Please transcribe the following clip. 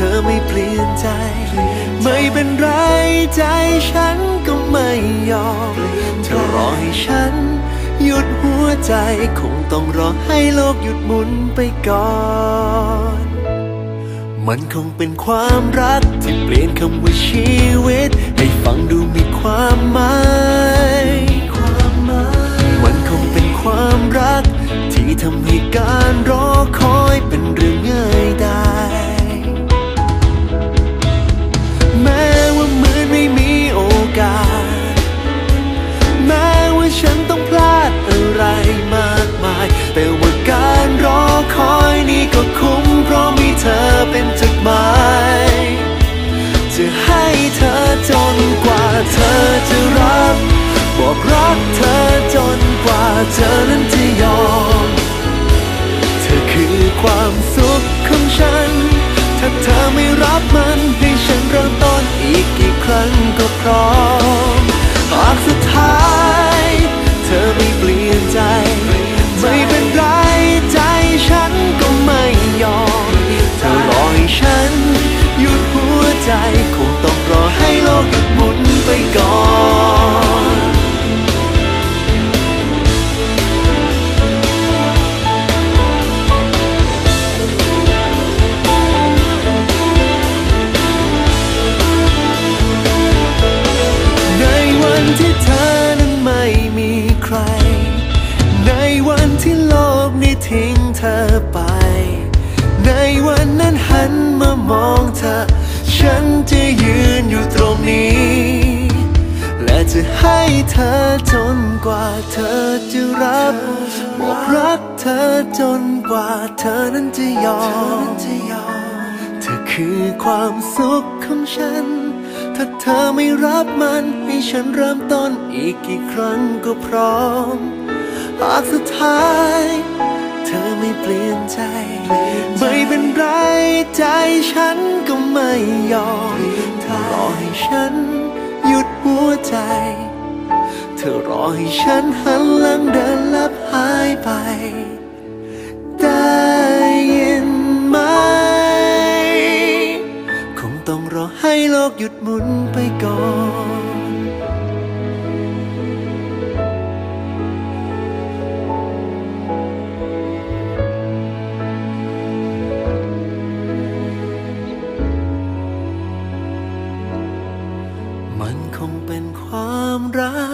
ธอไม่เปลี่ยนใจ ไม่เป็นไรใจฉันก็ไม่ยอมเธอรอให้ฉัน หยุดหัวใจคงต้องรอให้โลกหยุดหมุนไปก่อน มันคงเป็นความรักที่เปลี่ยนคำว่าชีวิต ให้ฟังดูมีความหมาย ก็พร้อม มองเธอ ฉันจะยืนอยู่ตรงนี้ และจะให้เธอจนกว่าเธอจะรับบอกรักเธอจนกว่าเธอนั้นจะยอม เธอคือความสุขของฉัน ถ้าเธอไม่รับมันให้ฉันเริ่มต้นอีกกี่ครั้งก็พร้อม หากสุดท้าย เธอไม่เปลี่ยนใจ ไรใจฉันก็ไม่ยอมเธอรอให้ฉันหยุดหัวใจ เธอรอให้ฉันหันหลังเดินลับหายไป ได้ยินไหม คงต้องรอให้โลกหยุดหมุนไปก่อน ความรัก